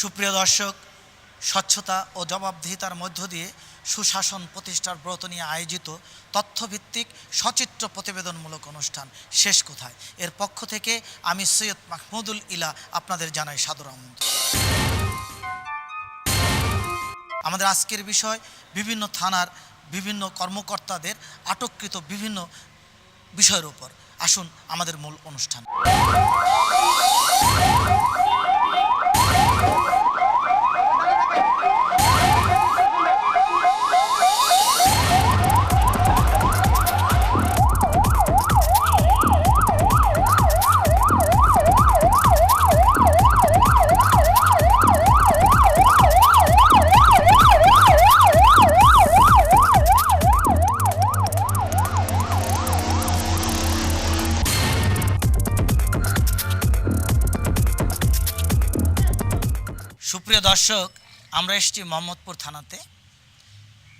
সুপ্রিয় দর্শক, স্বচ্ছতা ও জবাবদিহিতার মধ্য দিয়ে সুশাসন প্রতিষ্ঠার ব্রত নিয়ে আয়োজিত তথ্যভিত্তিক সচিত্র প্রতিবেদনমূলক অনুষ্ঠান শেষ কোথায়? এর পক্ষ থেকে আমি সৈয়দ মাহমুদুল ইলা আপনাদের জানাই সাদর আমন্ত্রণ। আমাদের আজকের বিষয়, বিভিন্ন থানার বিভিন্ন কর্মকর্তাদের আটককৃত বিভিন্ন বিষয়ের উপর। আসুন আমাদের মূল অনুষ্ঠান। দর্শক আমরা এসেছি মোহাম্মদপুর থানাতে।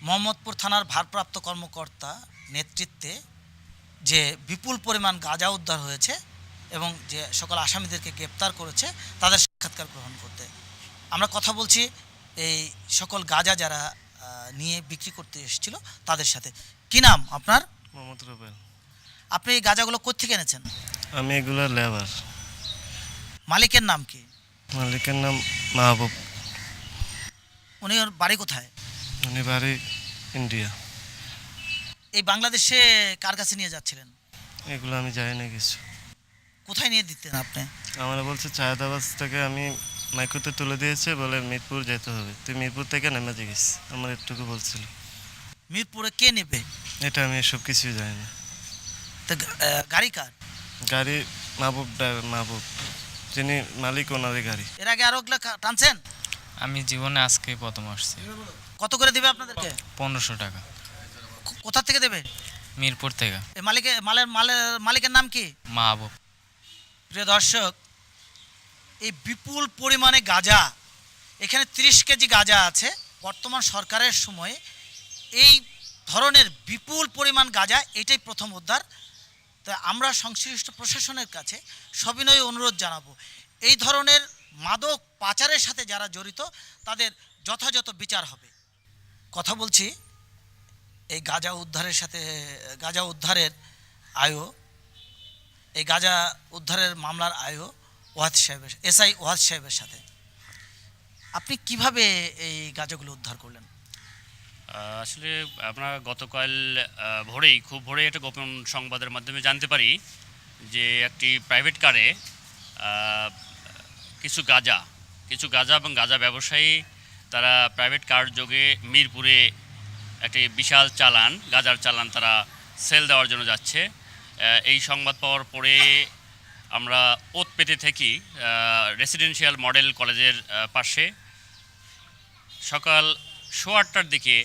মোহাম্মদপুর থানার ভারপ্রাপ্ত কর্মকর্তা নেতৃত্বে যে বিপুল পরিমাণ গাঁজা উদ্ধার হয়েছে এবং যে সকল আসামিদেরকে গ্রেপ্তার করেছে তাদের সাক্ষাৎকার গ্রহণ করতে। আমরা কথা বলছি এই সকল গাঁজা যারা নিয়ে বিক্রি করতে এসেছিল তাদের সাথে। কি নাম আপনার? মোহাম্মদ রুবেল। আপনি এই গাঁজাগুলো কোথেকে এনেছেন? আমি এগুলোর লেবার। মালিকের নাম কি? মালিকের নাম মাহবুব উনি ওর বাড়ি কোথায়? উনি বাড়ি ইন্ডিয়া। এই বাংলাদেশে কার কাছে নিয়ে যাচ্ছিলেন? এগুলো আমি জানি না কিছু। কোথায় নিয়ে দিতেন আপনি? আমার বলছে চায়দাবাজ থেকে আমি মাইকুতে তুলে দিয়েছে বলে মিরপুর যেতে হবে। তুই মিরপুর থেকে নেমে গেছিস আমার একটুকু বলছিল। মিরপুরে কে নেবে? এটা আমি এসব কিছুই জানি না। তো গাড়ি কার? গাড়ি মাহবুব ড্রাইভার মাহবুব। যিনি মালিক ওনারই গাড়ি। এর আগে আরও টানছেন? আমি জীবনে আজকে প্রথম আসছি। কত করে দেবে আপনাদেরকে? পনেরোশো টাকা। কোথা থেকে দেবে? মিরপুর থেকে। মালিকের মালের মালের মালিকের নাম কি? মাহবুব প্রিয় দর্শক এই বিপুল পরিমাণে গাঁজা এখানে তিরিশ কেজি গাঁজা আছে। বর্তমান সরকারের সময়ে এই ধরনের বিপুল পরিমাণ গাঁজা এটাই প্রথম উদ্ধার। তাই আমরা সংশ্লিষ্ট প্রশাসনের কাছে সবিনয় অনুরোধ জানাব। এই ধরনের মাদক পাচারের সাথে যারা জড়িত, তাদের যথাযথ বিচার হবে। কথা বলছি, এই গাঁজা উদ্ধারের সাথে, গাঁজা উদ্ধারের আয়ও এই গাঁজা উদ্ধারের মামলার আয়ও ওয়াদ সাহেবের, এসআই ওয়াদ সাহেবের সাথে। আপনি কীভাবে এই গাঁজাগুলো উদ্ধার করলেন? আসলে আমরা গতকাল ভোরেই, খুব ভোরে একটা গোপন সংবাদের মাধ্যমে জানতে পারি যে একটি প্রাইভেট কারে কিছু গাঁজা কিছু গাঁজা এবং গাঁজা ব্যবসায়ী তারা প্রাইভেট কার যোগে মিরপুরে একটি বিশাল চালান, গাঁজার চালান তারা সেল দেওয়ার জন্য যাচ্ছে। এই সংবাদ পাওয়ার পরে আমরা ওত পেতে থাকি রেসিডেন্সিয়াল মডেল কলেজের পাশে। সকাল সোয়া আটটার দিকে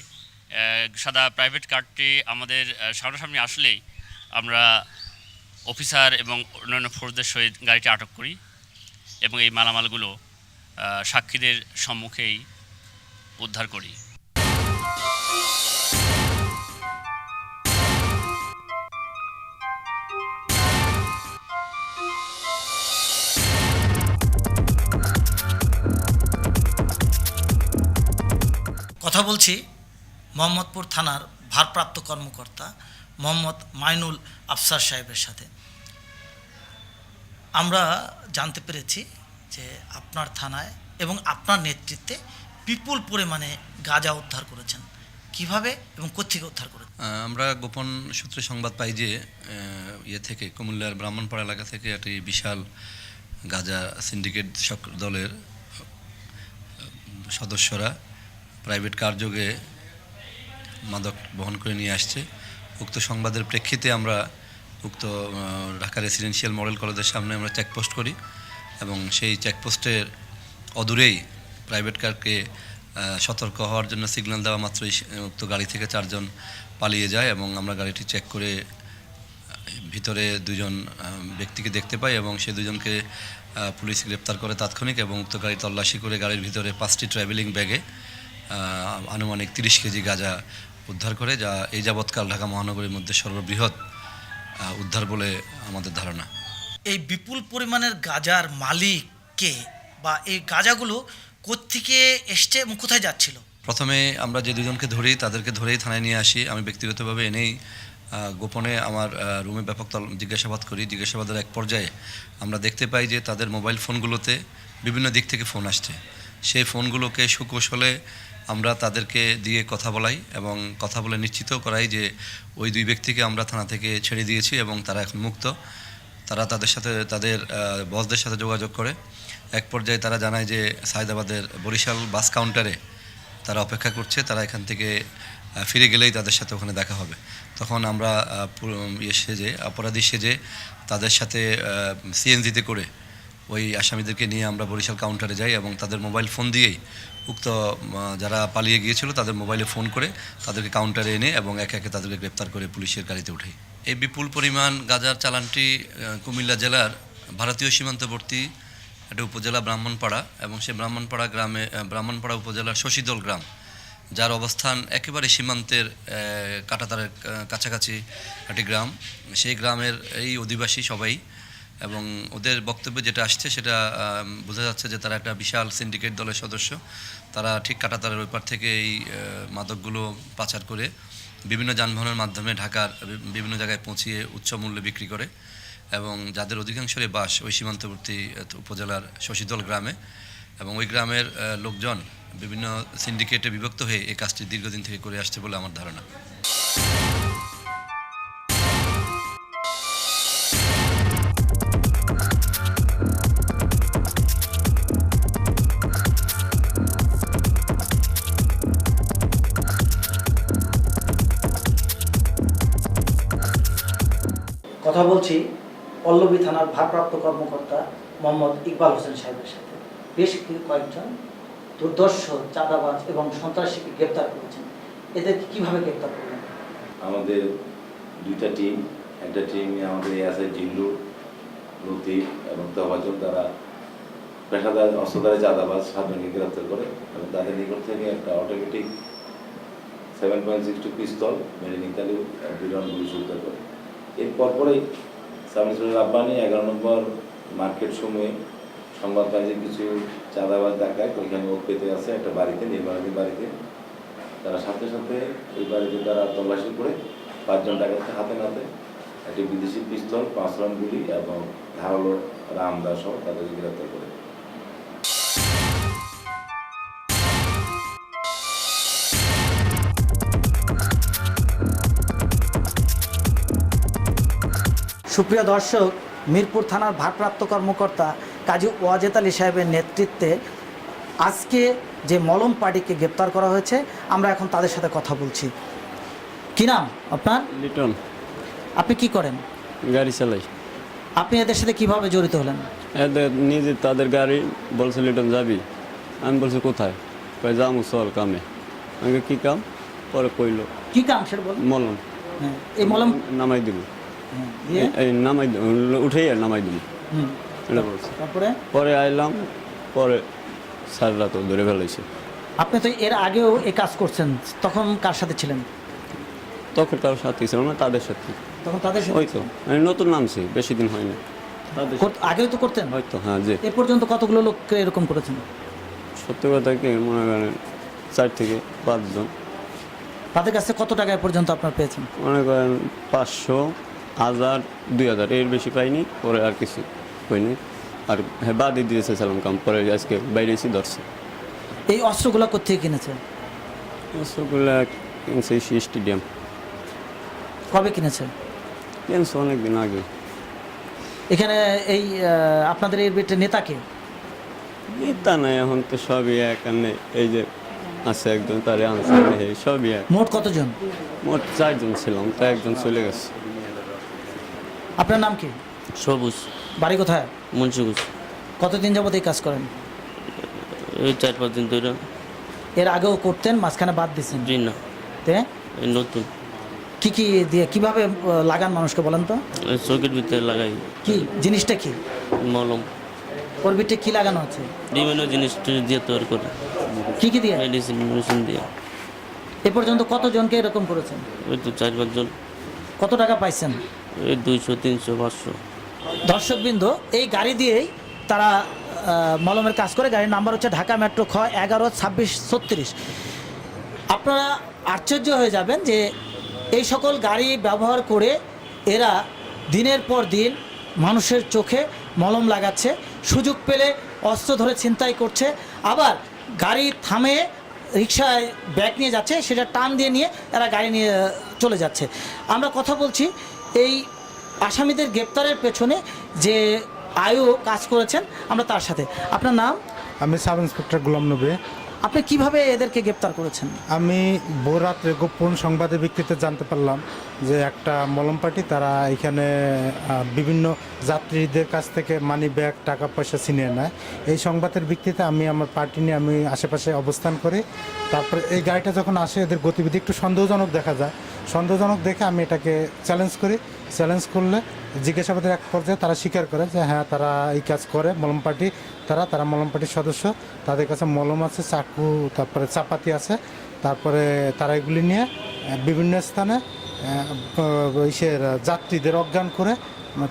সাদা প্রাইভেট কারটি আমাদের সামনাসামনি আসলেই আমরা অফিসার এবং অন্যান্য ফোর্সদের সহিত গাড়িটি আটক করি। এবং এই মালামালগুলো সাক্ষীদের সম্মুখেই উদ্ধার করি। কথা বলছি মোহাম্মদপুর থানার ভারপ্রাপ্ত কর্মকর্তা মোহাম্মদ মাইনুল আফসার সাহেবের সাথে। আমরা জানতে পেরেছি যে আপনার থানায় এবং আপনার নেতৃত্বে বিপুল পরিমাণে গাঁজা উদ্ধার করেছেন। কীভাবে এবং কোথেকে উদ্ধার আহ, আমরা গোপন সূত্রে সংবাদ পাই যে ইয়ে থেকে কুমিল্লার ব্রাহ্মণপাড়া এলাকা থেকে একটি বিশাল গাজা সিন্ডিকেট দলের সদস্যরা প্রাইভেট কার যোগে মাদক বহন করে নিয়ে আসছে। উক্ত সংবাদের প্রেক্ষিতে আমরা উক্ত ঢাকা রেসিডেন্সিয়াল মডেল কলেজের সামনে আমরা চেকপোস্ট করি এবং সেই চেকপোস্টের অদূরেই প্রাইভেট কারকে সতর্ক হওয়ার জন্য সিগন্যাল দেওয়া মাত্রই উক্ত গাড়ি থেকে চারজন পালিয়ে যায় এবং আমরা গাড়িটি চেক করে ভিতরে দুজন ব্যক্তিকে দেখতে পাই এবং সে দুজনকে পুলিশ গ্রেপ্তার করে তাৎক্ষণিক এবং উক্ত গাড়ি তল্লাশি করে গাড়ির ভিতরে পাঁচটি ট্রাভেলিং ব্যাগে আনুমানিক তিরিশ কেজি গাঁজা উদ্ধার করে, যা এই যাবৎকাল ঢাকা মহানগরীর মধ্যে সর্ববৃহৎ উদ্ধার বলে আমাদের ধারণা। এই বিপুল পরিমাণের গাজার মালিক কে বা এই গাজাগুলো কোত্থেকে এসছে এবং কোথায় যাচ্ছিল? প্রথমে আমরা যে দুজনকে ধরি তাদেরকে ধরেই থানায় নিয়ে আসি। আমি ব্যক্তিগতভাবে এনেই গোপনে আমার রুমে ব্যাপক তল- জিজ্ঞাসাবাদ করি। জিজ্ঞাসাবাদের এক পর্যায়ে আমরা দেখতে পাই যে তাদের মোবাইল ফোনগুলোতে বিভিন্ন দিক থেকে ফোন আসছে। সেই ফোনগুলোকে সুকৌশলে আমরা তাদেরকে দিয়ে কথা বলাই এবং কথা বলে নিশ্চিত করাই যে ওই দুই ব্যক্তিকে আমরা থানা থেকে ছেড়ে দিয়েছি এবং তারা এখন মুক্ত। তারা তাদের সাথে, তাদের বসদের সাথে যোগাযোগ করে। এক পর্যায়ে তারা জানায় যে সায়দাবাদের বরিশাল বাস কাউন্টারে তারা অপেক্ষা করছে, তারা এখান থেকে ফিরে গেলেই তাদের সাথে ওখানে দেখা হবে। তখন আমরা ইয়ে সেজে, অপরাধী সেজে তাদের সাথে সিএনজিতে করে ওই আসামিদেরকে নিয়ে আমরা বরিশাল কাউন্টারে যাই এবং তাদের মোবাইল ফোন দিয়েই উক্ত যারা পালিয়ে গিয়েছিল তাদের মোবাইলে ফোন করে তাদেরকে কাউন্টারে এনে এবং একে একে তাদেরকে গ্রেপ্তার করে পুলিশের গাড়িতে উঠাই। এই বিপুল পরিমাণ গাজার চালানটি কুমিল্লা জেলার ভারতীয় সীমান্তবর্তী একটা উপজেলা ব্রাহ্মণপাড়া এবং সেই ব্রাহ্মণপাড়া গ্রামে ব্রাহ্মণপাড়া উপজেলার শশীদল গ্রাম, যার অবস্থান একেবারে সীমান্তের কাটাতারের কাছাকাছি একটি গ্রাম। সেই গ্রামের এই অধিবাসী সবাই এবং ওদের বক্তব্যে যেটা আসছে সেটা বোঝা যাচ্ছে যে তারা একটা বিশাল সিন্ডিকেট দলের সদস্য। তারা ঠিক কাঁটাতারের ওই পার থেকে এই মাদকগুলো পাচার করে বিভিন্ন যানবাহনের মাধ্যমে ঢাকার বিভিন্ন জায়গায় পৌঁছিয়ে উচ্চ মূল্যে বিক্রি করে এবং যাদের অধিকাংশেরই বাস ওই সীমান্তবর্তী উপজেলার শশীদল গ্রামে এবং ওই গ্রামের লোকজন বিভিন্ন সিন্ডিকেটে বিভক্ত হয়ে এই কাজটি দীর্ঘদিন থেকে করে আসছে বলে আমার ধারণা। কথা বলছি পল্লবী থানার ভারপ্রাপ্ত কর্মকর্তা মোহাম্মদ ইকবাল হোসেন সাহেবের সাথে। বেশ কয়েকজন দুর্দর্শ, চাঁদাবাজ এবং সন্ত্রাসীকে গ্রেপ্তার করেছেন। এদেরকে কীভাবে গ্রেপ্তার করলেন? আমাদের দুইটা টিম একটা টিম আমাদের এসআই জিল্লু, লতিফ এবং তবাজুল তারা পেশাদার, অস্ত্রধারী চাঁদাবাজ সাতজনকে গ্রেপ্তার করে এবং তাদের নিকট থেকে একটা automatic seven point six two pistol Italy বিরন উদ্ধার করে। এর পরপরেই সাব ইন্সপেক্টর রাব্বানি এগারো নম্বর মার্কেট সময়ে সংবাদ পাই যে কিছু চাঁদাবাজ ডাকায় ওইখানে ও পেতে আছে একটা বাড়িতে, নির্মাণাধীন বাড়িতে। তারা সাথে সাথে ওই বাড়িতে তারা তল্লাশি করে পাঁচজন ডাকাতকে হাতে নাতে। একটি বিদেশি পিস্তল, পাঁচ রাউন্ড গুলি এবং ধারালো রামদা সহ তাদেরকে গ্রেপ্তার করে। সুপ্রিয় দর্শক মিরপুর থানার ভারপ্রাপ্ত কর্মকর্তা কাজী ওয়াজেদ আলী সাহেবের নেতৃত্বে আজকে যে মলম পার্টিকে গ্রেপ্তার করা হয়েছে আমরা এখন তাদের সাথে কথা বলছি। কি নাম আপনার? লিটন। আপনি কি করেন? গাড়ি চালাই। আপনি এদের সাথে কীভাবে জড়িত হলেন? এদের নিজে তাদের গাড়ি বলছে লিটন যাবি? আমি বলছি কোথায়? কয় যামু চল কামে। আমি কি কাম? পরে কইলো কি কাম সেটা বলুন। মলম। হ্যাঁ, এই মলম নামাই এই নামাই উঠেই আর নামাই হুম, এটা বলছে। তারপরে? পরে আইলাম পরে সাররা তো ধরে ফেলাইছে। আপনি তো এর আগেও এই কাজ করছেন তখন কার সাথে ছিলেন? তখন কারোর সাথে ছিল না তাদের সাথে। তখন তাদের সাথে? ওই তো নতুন নামছি বেশি দিন হয়নি। আগেও তো করতেন? হয়তো হ্যাঁ যে এ পর্যন্ত কতগুলো লোককে এরকম করেছেন? সত্যি কথা কি মনে করেন চার থেকে পাঁচজন। তাদের কাছে কত টাকা পর্যন্ত আপনার পেয়েছেন? মনে করেন পাঁচশো। হাজার দুই হাজার। এর বেশি পাইনি পরে আর কিছু হয়নি। আর হ্যাঁ বাদই দিয়েছে সালাম কাম পরে আজকে বাইরে এসে ধরছে। এই অস্ত্রগুলো কোথেকে কিনেছেন রসগোল্লা কিনছে স্টেডিয়াম। কবে কিনেছেন কিনছে অনেক দিন আগে। এখানে এই আপনাদের এই বেটে নেতাকে তা নাই এখন তো সবই নেই। এই যে আছে একজন তারে আনছে এই সবই এক। মোট কতজন? মোট চারজন ছিলাম তো একজন চলে গেছে। আপনার নাম কি? সবুজ। বাড়ি কোথায়? মুন্সিগুজ কতদিন যাবত এই কাজ করেন? এই চার পাঁচ দিন ধরে। এর আগেও করতেন মাঝখানে বাদ দিয়েছেন? জি না। তে? এই নতুন। কি কি দিয়ে কীভাবে লাগান মানুষকে বলেন তো? এই চোখের ভিতরে লাগাই। কি? জিনিসটা কি? মলম। ওর ভিতরে কি লাগানো আছে? বিভিন্ন জিনিস টিনিস দিয়ে তৈরি করে। কি কি দিয়ে? মেডিসিন মেডিসিন দিয়ে। এ পর্যন্ত কতজনকে এরকম করেছেন? ওই তো চার পাঁচজন। কত টাকা পাইছেন? এই দুইশো, তিনশো, পাঁচশো। দর্শকবৃন্দ, এই গাড়ি দিয়েই তারা মলমের কাজ করে। গাড়ির নাম্বার হচ্ছে ঢাকা মেট্রো খ এগারো ছাব্বিশ ছত্রিশ। আপনারা আশ্চর্য হয়ে যাবেন যে এই সকল গাড়ি ব্যবহার করে এরা দিনের পর দিন মানুষের চোখে মলম লাগাচ্ছে, সুযোগ পেলে অস্ত্র ধরে ছিনতাই করছে, আবার গাড়ি থামে রিক্সায় ব্যাগ নিয়ে যাচ্ছে, সেটা টান দিয়ে নিয়ে এরা গাড়ি নিয়ে চলে যাচ্ছে। আমরা কথা বলছি এই আসামিদের গ্রেপ্তারের পেছনে যে আয়ু কাজ করেছেন আমরা তার সাথে। আপনার নাম? আমি সাব ইন্সপেক্টর গোলাম নবী। আপনি কীভাবে এদেরকে গ্রেপ্তার করেছেন? আমি ভোররাত্রে গোপন সংবাদের ভিত্তিতে জানতে পারলাম যে একটা মলম পার্টি তারা এখানে বিভিন্ন যাত্রীদের কাছ থেকে মানি ব্যাগ টাকা পয়সা ছিনিয়ে নেয়। এই সংবাদের ভিত্তিতে আমি আমার পার্টি নিয়ে আমি আশেপাশে অবস্থান করি। তারপরে এই গাড়িটা যখন আসে এদের গতিবিধি একটু সন্দেহজনক দেখা যায়। সন্দেহজনক দেখে আমি এটাকে চ্যালেঞ্জ করি। চ্যালেঞ্জ করলে জিজ্ঞাসাবাদের এক পর্যায়ে তারা স্বীকার করে যে হ্যাঁ তারা এই কাজ করে। মলম পার্টি তারা তারা মলম পার্টির সদস্য। তাদের কাছে মলম আছে, চাকু, তারপরে চাপাতি আছে। তারপরে তারা এগুলি নিয়ে বিভিন্ন স্থানে ইসের যাত্রীদের অজ্ঞান করে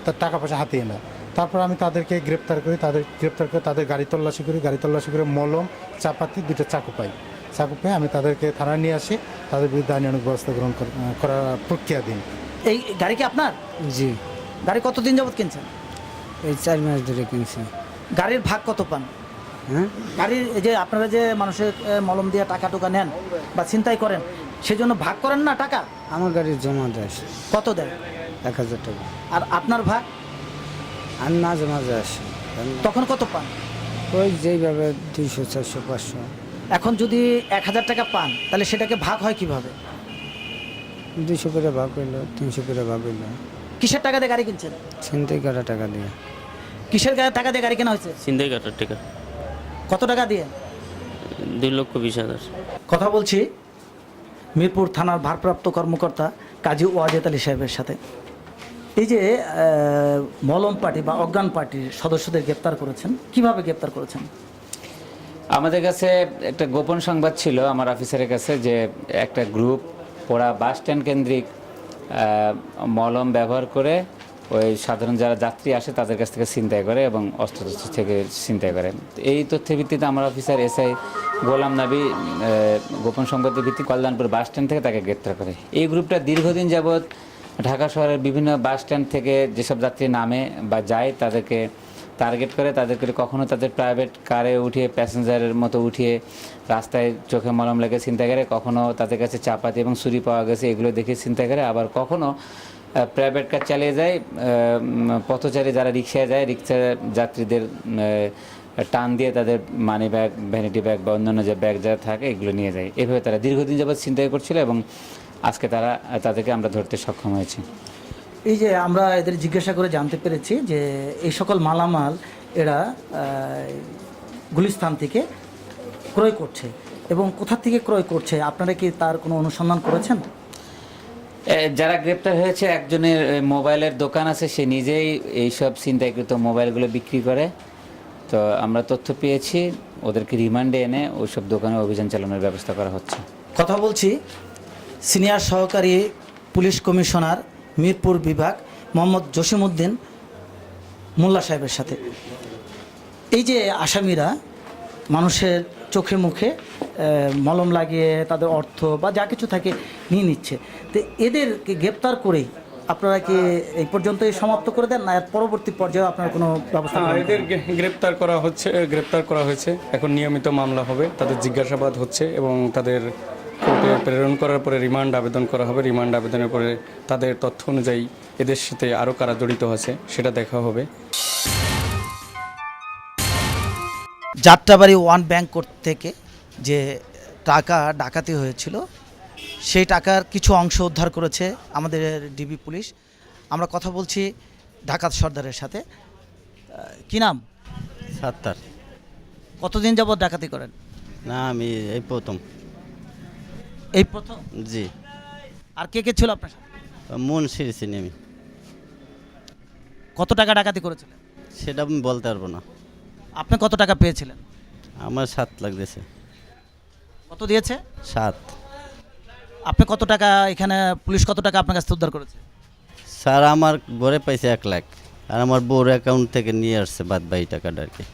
তার টাকা পয়সা হাতিয়ে নেয়। তারপর আমি তাদেরকে গ্রেপ্তার করি। তাদের, গ্রেপ্তার করে তাদের গাড়ি তল্লাশি করি। গাড়ি তল্লাশি করে মলম, চাপাতি দুটো চাকু পাই। চাকু পেয়ে আমি তাদেরকে থানায় নিয়ে আসি তাদের বিরুদ্ধে আইনানুগ ব্যবস্থা গ্রহণ করার প্রক্রিয়া দিন। এই গাড়ি কি আপনার? জি। গাড়ি কতদিন যাবত কিনছেন? এই চার মাস ধরে কিনছি। গাড়ির ভাগ কত পান? হ্যাঁ? গাড়ির এই যে আপনারা যে মানুষের মলম দিয়ে টাকা টুকা নেন বা ছিনতাই করেন সেজন্য ভাগ করেন না টাকা? আমার গাড়ির জমা দেয়। কত দেয়? এক হাজার টাকা। আর আপনার ভাগ? আমি মাঝে মাঝে আসি। তখন কত পান? ওই যেইভাবে দুইশো চারশো পাঁচশো। এখন যদি এক হাজার টাকা পান তাহলে সেটাকে ভাগ হয় কীভাবে? দুইশো করে ভাগ হইল তিনশো করে ভাগ হইল। কিসের টাকা দিয়ে গাড়ি কিনছেন? ছিনতাই করা টাকা দিয়ে। কিসের টাকা দিয়ে গাড়ি কেনা হয়েছে? চিন্তাই কাটার টাকা। কত টাকা দিয়ে? দুই লক্ষ বিশ হাজার। কথা বলছি মিরপুর থানার ভারপ্রাপ্ত কর্মকর্তা কাজী ওয়াজেদ আলী সাহেবের সাথে। এই যে মলম পার্টি বা অজ্ঞান পার্টির সদস্যদের গ্রেপ্তার করেছেন কীভাবে গ্রেপ্তার করেছেন? আমাদের কাছে একটা গোপন সংবাদ ছিল আমার অফিসারের কাছে যে একটা গ্রুপ ওরা বাস স্ট্যান্ড কেন্দ্রিক মলম ব্যবহার করে ওই সাধারণ যারা যাত্রী আসে তাদের কাছ থেকে চিন্তাই করে এবং অস্ত্রচস্ত্র থেকে চিন্তাই করে। এই তথ্যের ভিত্তিতে আমার অফিসার এসআই গোলাম নাবি গোপন সংবাদের ভিত্তি কল্যাণপুর বাস স্ট্যান্ড থেকে তাকে গ্রেপ্তার করে। এই গ্রুপটা দীর্ঘদিন যাবৎ ঢাকা শহরের বিভিন্ন বাস স্ট্যান্ড থেকে যেসব যাত্রী নামে বা যায় তাদেরকে টার্গেট করে, তাদেরকে কখনো তাদের প্রাইভেট কারে উঠিয়ে প্যাসেঞ্জারের মতো উঠিয়ে রাস্তায় চোখে মলম লেগে চিন্তা করে কখনো তাদের কাছে চাপাতি এবং ছুরি পাওয়া গেছে, এগুলো দেখে চিন্তা করে আবার কখনো প্রাইভেট কার চালিয়ে যায় পথচারী যারা রিক্সায় যায়, রিক্সা যাত্রীদের টান দিয়ে তাদের মানি ব্যাগ ভ্যানিটি ব্যাগ বা অন্যান্য যে ব্যাগ যা থাকে, এগুলো নিয়ে যায়। এভাবে তারা দীর্ঘদিন যাবৎ চিন্তা করছিল এবং আজকে তারা, তাদেরকে আমরা ধরতে সক্ষম হয়েছি। এই যে আমরা এদের জিজ্ঞাসা করে জানতে পেরেছি যে এই সকল মালামাল এরা আহ, গুলিস্তান থেকে ক্রয় করছে এবং কোথা থেকে ক্রয় করছে আপনারা কি তার কোনো অনুসন্ধান করেছেন? যারা গ্রেপ্তার হয়েছে একজনের মোবাইলের দোকান আছে সে নিজেই এইসব ছিনতাইকৃত মোবাইলগুলো বিক্রি করে। তো আমরা তথ্য পেয়েছি ওদেরকে রিমান্ডে এনে ওইসব দোকানে অভিযান চালানোর ব্যবস্থা করা হচ্ছে। কথা বলছি সিনিয়র সহকারী পুলিশ কমিশনার মিরপুর বিভাগ মোহাম্মদ জসিমউদ্দিন মোল্লা সাহেবের সাথে। এই যে আসামিরা মানুষের চোখে মুখে মলম লাগিয়ে তাদের অর্থ বা যা কিছু থাকে নিয়ে নিচ্ছে। তো এদেরকে গ্রেপ্তার করেই আপনারা কি এই পর্যন্তই সমাপ্ত করে দেন না এর পরবর্তী পর্যায়ে আপনার কোনো ব্যবস্থা এদের গ্রেপ্তার করা হচ্ছে গ্রেপ্তার করা হয়েছে। এখন নিয়মিত মামলা হবে। তাদের জিজ্ঞাসাবাদ হচ্ছে এবং তাদের কোর্টে প্রেরণ করার পরে রিমান্ড আবেদন করা হবে। রিমান্ড আবেদনের পরে তাদের তথ্য অনুযায়ী এদের সাথে আরও কারা জড়িত আছে সেটা দেখা হবে। যাত্রাবাড়ি ওয়ান ব্যাংক থেকে যে টাকা ডাকাতি হয়েছিল সেই টাকার কিছু অংশ উদ্ধার করেছে আমাদের ডিবি পুলিশ। আমরা কথা বলছি ডাকাত সর্দারের সাথে। কি নাম? সাতটার কতদিন যাবত ডাকাতি করেন? না আমি এই প্রথম। এই প্রথম? জি। আর কে কে ছিল আপনার সাথে? মন সেরেছিনি আমি কত টাকা ডাকাতি করেছিলেন? সেটা আমি বলতে পারব না। আপনি কত টাকা পেয়েছিলেন? আমার সাত লাগতেছে কত দিয়েছে? সাত। আপনি কত টাকা এখানে পুলিশ কত টাকা আপনার কাছ থেকে উদ্ধার করেছে? স্যার আমার ঘরে পাইছে এক লাখ। আর আমার বউর অ্যাকাউন্ট থেকে নিয়ে আসছে বাদ বাই টাকাটা আর কি।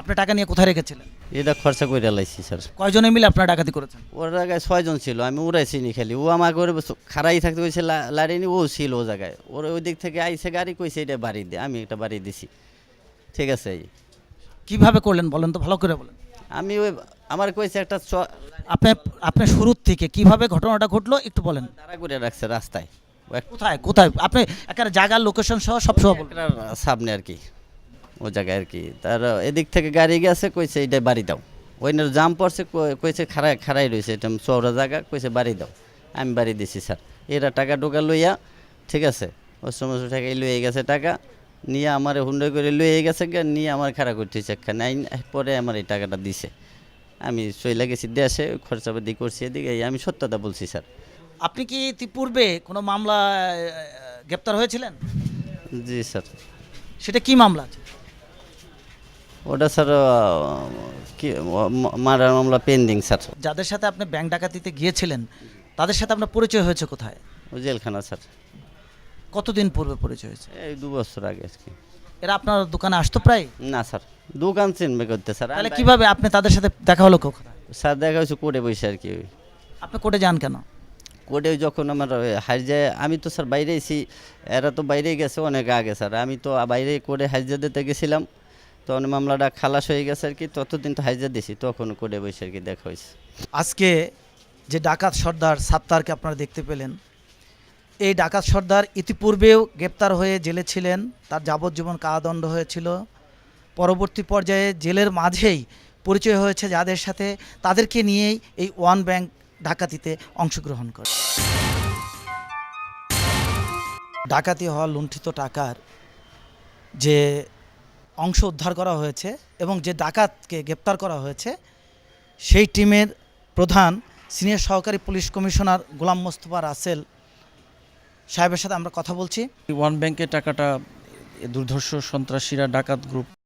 আপনি টাকা নিয়ে কোথায় রেখেছিলেন? এটা খরচা করে লাইছি স্যার। কয়জনে মিলে আপনার ডাকাতি করেছেন? ওর জায়গায় ছয়জন ছিল আমি উড়াইছি নি খালি। ও আমার করে খারাই থাকতে কইছে লাড়িনি ও ছিল ও জায়গায়। ওর ওই দিক থেকে আইসে গাড়ি কইছে এটা বাড়ি দে আমি একটা বাড়ি দিছি। ঠিক আছে কীভাবে করলেন বলেন তো ভালো করে বলেন। আমি ওই আমার কইছে একটা আপনি আপনি শুরুর থেকে কীভাবে ঘটনাটা ঘটলো একটু বলেন। তারা করে রাখছে রাস্তায়। কোথায় কোথায়? আপনি একটা জায়গার লোকেশন সহ সব বলবেন সামনে আর কি। ও জায়গায় আর কি। তার এদিক থেকে গাড়ি গেছে কইছে এটা বাড়ি দাও। ওইনার জাম পড়ছে কই- কইছে খাড়াই খাড়াই রয়েছে এটা চৌড়া জায়গা কইছে বাড়ি দাও। আমি বাড়ি দিছি স্যার। এরা টাকা টোকা লইয়া ঠিক আছে ওর সমস্ত টাকা লইয়ে গেছে টাকা নিয়ে আমার হুন্ডা করে লইয়ে গেছে নিয়ে আমার খাড়া করতেছে একখানে। আইন পরে আমার এই টাকাটা দিছে। আমি চইলা গেছি দেশে খরচাপাতি করছি এদিকে আমি সত্যতা বলছি স্যার। আপনি কি ইতিপূর্বে কোনো মামলা গ্রেপ্তার হয়েছিলেন? জি স্যার। সেটা কি মামলা? আছে ওটা স্যার কি ম- মারার মামলা পেন্ডিং স্যার। যাদের সাথে আপনি ব্যাংক ডাকাতিতে গিয়েছিলেন তাদের সাথে আপনার পরিচয় হয়েছে কোথায়? জেলখানা স্যার। কতদিন পূর্বে পরিচয় হয়েছে? এই দু বছর আগে আর কি এরা আপনার দোকানে আসতো প্রায়? না স্যার দোকান চিনবে করতে স্যার। তাহলে কীভাবে আপনি তাদের সাথে দেখা হলো কোথায় স্যার দেখা হয়েছে কোর্টে বসে আর কি। আপনি কোর্টে যান কেন? কোর্টে যখন আমার হারিয়ে আমি তো স্যার বাইরে এসি এরা তো বাইরে গেছে অনেক আগে স্যার। আমি তো বাইরে কোর্টে হাজিরা দিতে গেছিলাম। তখন মামলাটা খালাস হয়ে গেছে আর কি, ততদিন তো হাজিরা দিছি, তখন কোর্টে বসে আর কি দেখা হয়েছে। আজকে যে ডাকাত সর্দার সাত্তারকে আপনারা দেখতে পেলেন, এই ডাকাত সর্দার ইতিপূর্বেও গ্রেপ্তার হয়ে জেলে ছিলেন, তার যাবজ্জীবন কারাদণ্ড হয়েছিল। পরবর্তী পর্যায়ে জেলের মাঝেই পরিচয় হয়েছে যাদের সাথে, তাদেরকে নিয়েই এই ওয়ান ব্যাংক ডাকাতিতে অংশগ্রহণ করে। ডাকাতি হওয়া লুণ্ঠিত টাকার যে অংশ উদ্ধার করা হয়েছে এবং যে ডাকাতকে গ্রেপ্তার করা হয়েছে, সেই টিমের প্রধান সিনিয়র সহকারী পুলিশ কমিশনার গোলাম মোস্তফা রাসেল সাহেবের সাথে আমরা কথা বলছি। ওয়ান ব্যাংকের টাকাটা দুর্ধর্ষ সন্ত্রাসীরা ডাকাত গ্রুপ